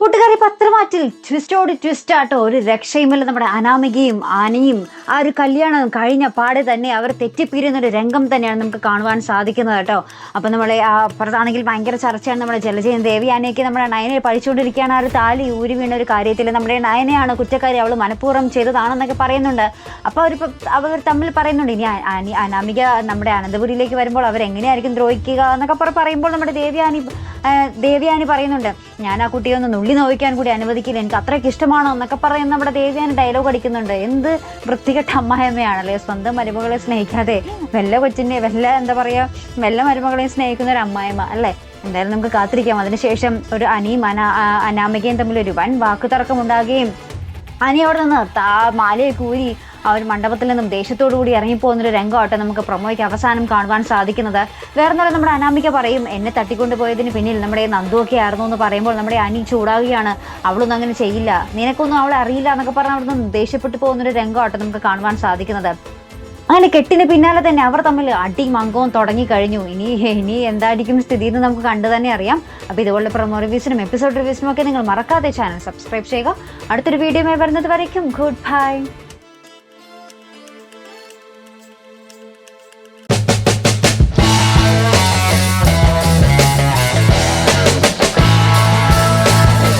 കൂട്ടുകാരി പത്രമാറ്റിൽ ട്വിസ്റ്റോട് ട്വിസ്റ്റ് ആട്ടോ. ഒരു രക്ഷയുമില്ല നമ്മുടെ അനാമികയും ആനയും. ആ ഒരു കല്യാണം കഴിഞ്ഞ പാടെ തന്നെ അവർ തെറ്റിപ്പിരിയുന്ന ഒരു രംഗം തന്നെയാണ് നമുക്ക് കാണുവാൻ സാധിക്കുന്നത് കേട്ടോ. അപ്പം നമ്മളെ അപ്പുറത്താണെങ്കിൽ ഭയങ്കര ചർച്ചയാണ് നമ്മുടെ ജലജയൻ ദേവിയാനയ്ക്ക് നമ്മുടെ നയനെ പഴിച്ചുകൊണ്ടിരിക്കുകയാണ് ആ ഒരു താലി ഊരി വീണ ഒരു കാര്യത്തിൽ നമ്മുടെ നയനയാണ് കുറ്റക്കാരി അവൾ മനഃപൂർവം ചെയ്തതാണെന്നൊക്കെ പറയുന്നുണ്ട്. അപ്പോൾ അവർ അവർ തമ്മിൽ പറയുന്നുണ്ട് ഇനി അനാമിക നമ്മുടെ അനന്തപുരിയിലേക്ക് വരുമ്പോൾ അവരെങ്ങനെയായിരിക്കും ദ്രോഹിക്കുക? എന്നൊക്കെ പറയുമ്പോൾ നമ്മുടെ ദേവിയാനി ദേവിയാനി പറയുന്നുണ്ട് ഞാൻ ആ കുട്ടിയെ ഒന്ന് നുള്ളി നോവിക്കാൻ കൂടി അനുവദിക്കില്ല. എനിക്ക് അത്രയ്ക്ക് ഇഷ്ടമാണോ? എന്നൊക്കെ പറയുന്ന നമ്മുടെ ദേവിയാനി ഡയലോഗ് അടിക്കുന്നുണ്ട്. എന്ത് വൃത്തികെട്ട അമ്മായിയമ്മയാണല്ലേ സ്വന്തം മരുമകളെ സ്നേഹിക്കാതെ വല്ല കൊച്ചിന്റെ വല്ല എന്താ പറയുക വല്ല മരുമകളെയും സ്നേഹിക്കുന്ന ഒരു അമ്മായിമ്മ അല്ലേ? എന്തായാലും നമുക്ക് കാത്തിരിക്കാം. അതിനുശേഷം ഒരു അനിയും അനാ അനാമികയും തമ്മിൽ ഒരു വൻ വാക്കുതർക്കം ഉണ്ടാകുകയും അനി അവിടെ നിന്ന് താ മാലയൊക്കെ ഊരി ഒരു മണ്ഡപത്തിൽ നിന്നും ദേഷ്യത്തോടു കൂടി ഇറങ്ങിപ്പോകുന്നൊരു രംഗമാട്ടെ നമുക്ക് പ്രൊമോയ്ക്ക് അവസാനം കാണുവാൻ സാധിക്കുന്നത്. വേറെ നേരം നമ്മുടെ അനാമിക പറയും എന്നെ തട്ടിക്കൊണ്ട് പോയതിന് പിന്നിൽ നമ്മുടെ നന്ദുവൊക്കെ ആയിരുന്നു എന്ന് പറയുമ്പോൾ നമ്മുടെ അനി ചൂടാവുകയാണ്. അവളൊന്നും അങ്ങനെ ചെയ്യില്ല. നിനക്കൊന്നും അവളെ അറിയില്ല എന്നൊക്കെ പറഞ്ഞ് അവിടെ നിന്ന് ദേഷ്യപ്പെട്ടു പോകുന്നൊരു രംഗമാട്ടെ നമുക്ക് കാണുവാൻ സാധിക്കുന്നത്. അങ്ങനെ കെട്ടിന് പിന്നാലെ തന്നെ അവർ തമ്മിൽ അടിയും അംഗവും തുടങ്ങി കഴിഞ്ഞു ഇനി ഇനി എന്തായിരിക്കും സ്ഥിതി എന്ന് നമുക്ക് കണ്ടു തന്നെ അറിയാം. അപ്പോൾ ഇതുപോലെ പ്രൊമോ റിവ്യൂസിനും എപ്പിസോഡ് റിവ്യൂസിനും ഒക്കെ നിങ്ങൾ മറക്കാതെ ചാനൽ സബ്സ്ക്രൈബ് ചെയ്യുക. അടുത്തൊരു വീഡിയോയുമായി വരുന്നത് വരയ്ക്കും. Good bye.